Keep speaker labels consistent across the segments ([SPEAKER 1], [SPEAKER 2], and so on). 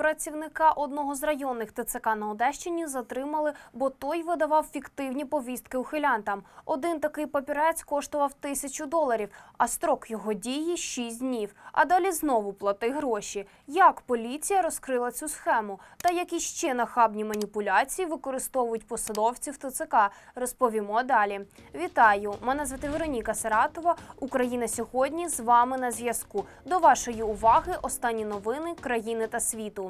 [SPEAKER 1] Працівника одного з районних ТЦК на Одещині затримали, бо той видавав фіктивні повістки ухилянтам. Один такий папірець коштував тисячу доларів, а строк його дії 6 днів. А далі знову плати гроші. Як поліція розкрила цю схему та які ще нахабні маніпуляції використовують посадовці в ТЦК, розповімо далі. Вітаю! Мене звати Вероніка Саратова. Україна сьогодні з вами на зв'язку. До вашої уваги останні новини країни та світу.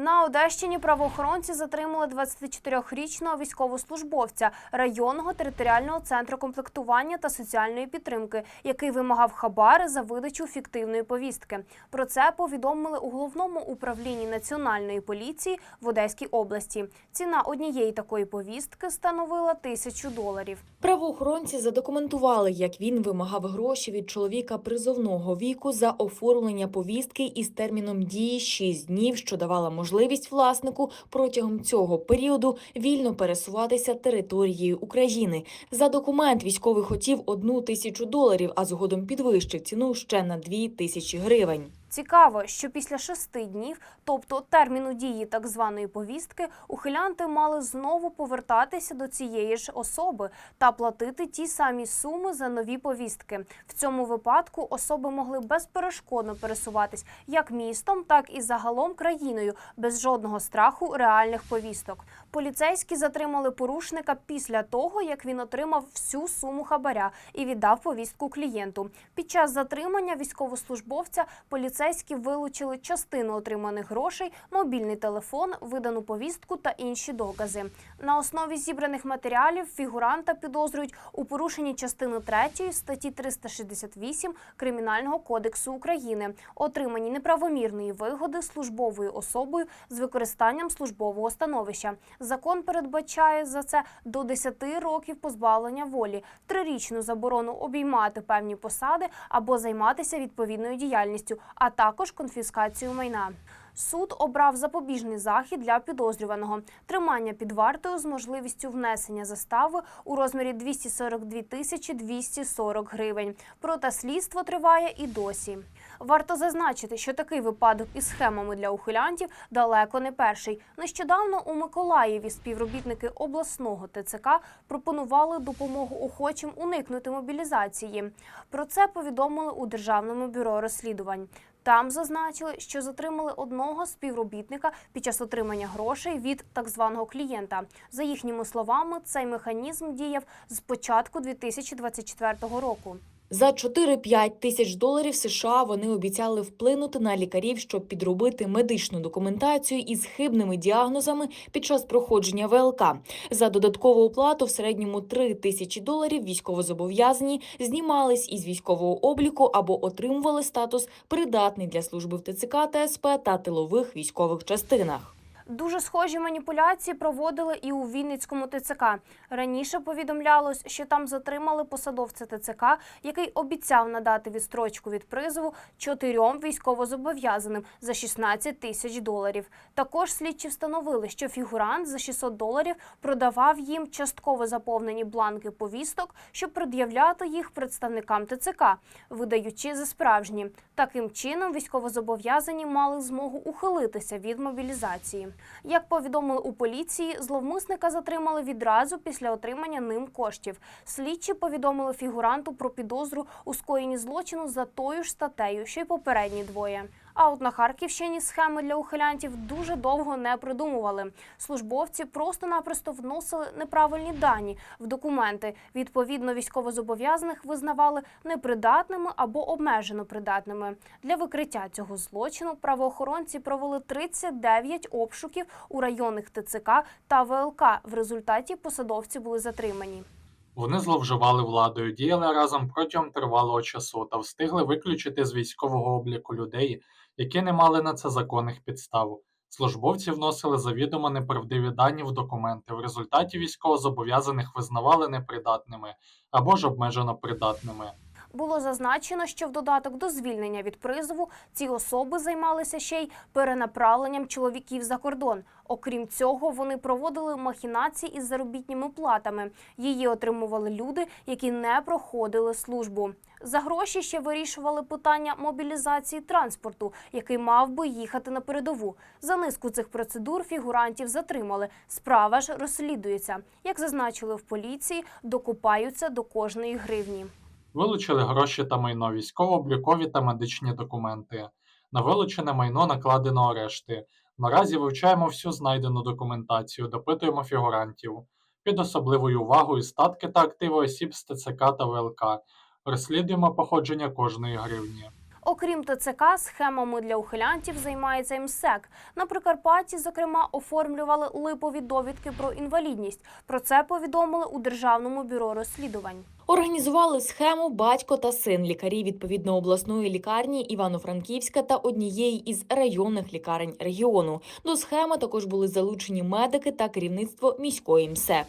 [SPEAKER 1] На Одещині правоохоронці затримали 24-річного військовослужбовця районного територіального центру комплектування та соціальної підтримки, який вимагав хабари за видачу фіктивної повістки. Про це повідомили у головному управлінні національної поліції в Одеській області. Ціна однієї такої повістки становила тисячу доларів.
[SPEAKER 2] Правоохоронці задокументували, як він вимагав гроші від чоловіка призовного віку за оформлення повістки із терміном дії 6 днів, що давала можливість власнику протягом цього періоду вільно пересуватися територією України. За документ військовий хотів одну тисячу доларів, а згодом підвищив ціну ще на дві тисячі гривень.
[SPEAKER 1] Цікаво, що після шести днів, тобто терміну дії так званої повістки, ухилянти мали знову повертатися до цієї ж особи та платити ті самі суми за нові повістки. В цьому випадку особи могли безперешкодно пересуватись як містом, так і загалом країною, без жодного страху реальних повісток. Поліцейські затримали порушника після того, як він отримав всю суму хабаря і віддав повістку клієнту. Під час затримання військовослужбовця поліцейські вилучили частину отриманих грошей, мобільний телефон, видану повістку та інші докази. На основі зібраних матеріалів фігуранта підозрюють у порушенні частини 3 статті 368 Кримінального кодексу України, отриманні неправомірної вигоди службовою особою з використанням службового становища. Закон передбачає за це до 10 років позбавлення волі, трирічну заборону обіймати певні посади або займатися відповідною діяльністю, а також конфіскацію майна. Суд обрав запобіжний захід для підозрюваного тримання під вартою з можливістю внесення застави у розмірі 242 тисячі 240 гривень. Проте слідство триває і досі. Варто зазначити, що такий випадок із схемами для ухилянтів далеко не перший. Нещодавно у Миколаєві співробітники обласного ТЦК пропонували допомогу охочим уникнути мобілізації. Про це повідомили у Державному бюро розслідувань. Там зазначили, що затримали одного співробітника під час отримання грошей від так званого клієнта. За їхніми словами, цей механізм діяв з початку 2024 року.
[SPEAKER 2] За 4-5 тисяч доларів США вони обіцяли вплинути на лікарів, щоб підробити медичну документацію із хибними діагнозами під час проходження ВЛК. За додаткову оплату в середньому 3 тисячі доларів військовозобов'язані знімались із військового обліку або отримували статус придатний для служби в ТЦК, ТСП та тилових військових частинах.
[SPEAKER 1] Дуже схожі маніпуляції проводили і у Вінницькому ТЦК. Раніше повідомлялось, що там затримали посадовця ТЦК, який обіцяв надати відстрочку від призову чотирьом військовозобов'язаним за 16 тисяч доларів. Також слідчі встановили, що фігурант за 600 доларів продавав їм частково заповнені бланки повісток, щоб пред'являти їх представникам ТЦК, видаючи за справжні. Таким чином військовозобов'язані мали змогу ухилитися від мобілізації. Як повідомили у поліції, зловмисника затримали відразу після отримання ним коштів. Слідчі повідомили фігуранту про підозру у скоєнні злочину за тою ж статтею, що й попередні двоє. А от на Харківщині схеми для ухилянтів дуже довго не придумували. Службовці просто-напросто вносили неправильні дані в документи. Відповідно, військовозобов'язаних визнавали непридатними або обмежено придатними. Для викриття цього злочину правоохоронці провели 39 обшуків у районних ТЦК та ВЛК. В результаті посадовці були затримані.
[SPEAKER 3] Вони зловживали владою, діяли разом протягом тривалого часу та встигли виключити з військового обліку людей, які не мали на це законних підстав. Службовці вносили завідомо неправдиві дані в документи. В результаті військовозобов'язаних визнавали непридатними або ж обмежено придатними.
[SPEAKER 1] Було зазначено, що в додаток до звільнення від призову ці особи займалися ще й перенаправленням чоловіків за кордон. Окрім цього, вони проводили махінації із заробітніми платами. Її отримували люди, які не проходили службу. За гроші ще вирішували питання мобілізації транспорту, який мав би їхати на передову. За низку цих процедур фігурантів затримали. Справа ж розслідується. Як зазначили в поліції, докупаються до кожної гривні.
[SPEAKER 3] Вилучили гроші та майно, військово-облікові та медичні документи. На вилучене майно накладено арешти. Наразі вивчаємо всю знайдену документацію, допитуємо фігурантів. Під особливою увагою статки та активи осіб з ТЦК та ВЛК. Розслідуємо походження кожної гривні.
[SPEAKER 1] Окрім ТЦК, схемами для ухилянтів займається МСЕК. На Прикарпатті, зокрема, оформлювали липові довідки про інвалідність. Про це повідомили у Державному бюро розслідувань.
[SPEAKER 2] Організували схему батько та син лікарі відповідно обласної лікарні Івано-Франківська та однієї із районних лікарень регіону. До схеми також були залучені медики та керівництво міської МСЕК.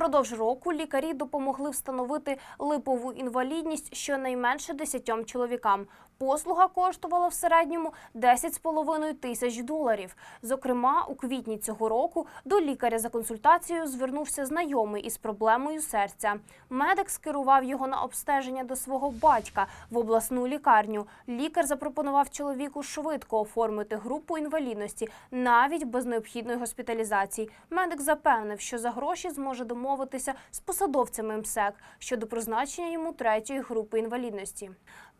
[SPEAKER 1] Впродовж року лікарі допомогли встановити липову інвалідність щонайменше 10 чоловікам. Послуга коштувала в середньому 10,5 тисяч доларів. Зокрема, у квітні цього року до лікаря за консультацією звернувся знайомий із проблемою серця. Медик скерував його на обстеження до свого батька в обласну лікарню. Лікар запропонував чоловіку швидко оформити групу інвалідності, навіть без необхідної госпіталізації. Медик запевнив, що за гроші зможе домовитися з посадовцями МСЕК щодо призначення йому третьої групи інвалідності.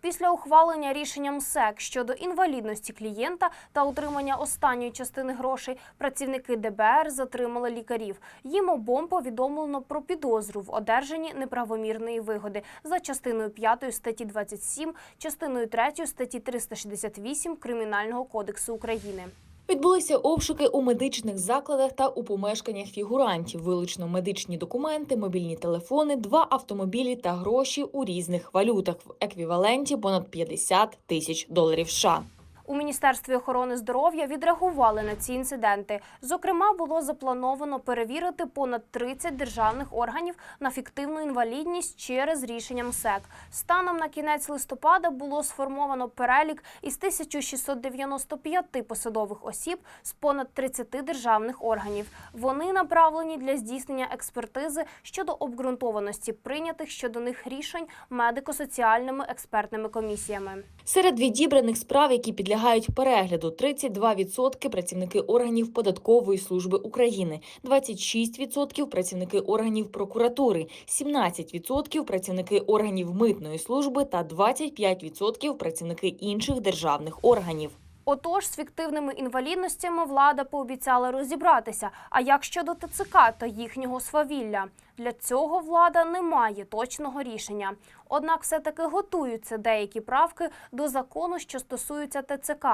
[SPEAKER 1] Після ухвалення рішенням СЕК щодо інвалідності клієнта та отримання останньої частини грошей, працівники ДБР затримали лікарів. Їм обом повідомлено про підозру в одержанні неправомірної вигоди за частиною 5 статті 27, частиною 3 статті 368 Кримінального кодексу України.
[SPEAKER 2] Відбулися обшуки у медичних закладах та у помешканнях фігурантів. Вилучено медичні документи, мобільні телефони, два автомобілі та гроші у різних валютах в еквіваленті понад 50 тисяч доларів США.
[SPEAKER 1] У Міністерстві охорони здоров'я відреагували на ці інциденти. Зокрема, було заплановано перевірити понад 30 державних органів на фіктивну інвалідність через рішення МСЕК. Станом на кінець листопада було сформовано перелік із 1695 посадових осіб з понад 30 державних органів. Вони направлені для здійснення експертизи щодо обґрунтованості прийнятих щодо них рішень медико-соціальними експертними комісіями.
[SPEAKER 2] Серед відібраних справ, які підлягають перегляду, 32% працівники органів податкової служби України, 26% працівники органів прокуратури, 17% працівники органів митної служби. Та 25% працівники інших державних органів.
[SPEAKER 1] Отож, з фіктивними інвалідностями влада пообіцяла розібратися. А як щодо ТЦК та їхнього свавілля? Для цього влада не має точного рішення. Однак, все-таки готуються деякі правки до закону, що стосуються ТЦК.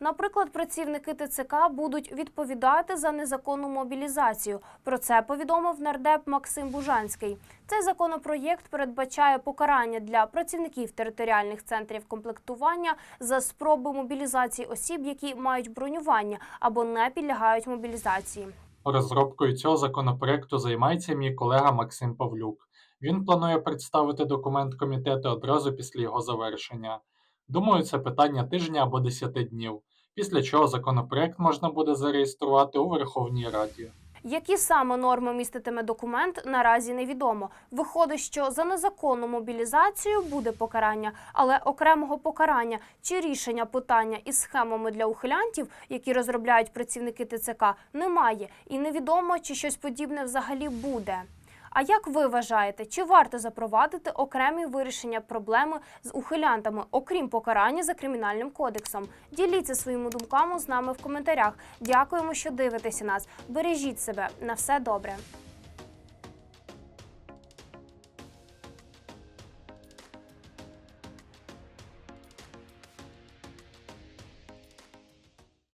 [SPEAKER 1] Наприклад, працівники ТЦК будуть відповідати за незаконну мобілізацію. Про це повідомив нардеп Максим Бужанський. Цей законопроєкт передбачає покарання для працівників територіальних центрів комплектування за спроби мобілізації осіб, які мають бронювання або не підлягають мобілізації.
[SPEAKER 3] Розробкою цього законопроекту займається мій колега Максим Павлюк. Він планує представити документ комітету одразу після його завершення. Думаю, це питання тижня або 10 днів, після чого законопроект можна буде зареєструвати у Верховній Раді.
[SPEAKER 1] Які саме норми міститиме документ, наразі невідомо. Виходить, що за незаконну мобілізацію буде покарання, але окремого покарання чи рішення питання із схемами для ухилянтів, які розробляють працівники ТЦК, немає, і невідомо, чи щось подібне взагалі буде. А як ви вважаєте, чи варто запровадити окремі вирішення проблеми з ухилянтами, окрім покарання за кримінальним кодексом? Діліться своїми думками з нами в коментарях. Дякуємо, що дивитеся нас. Бережіть себе на все добре.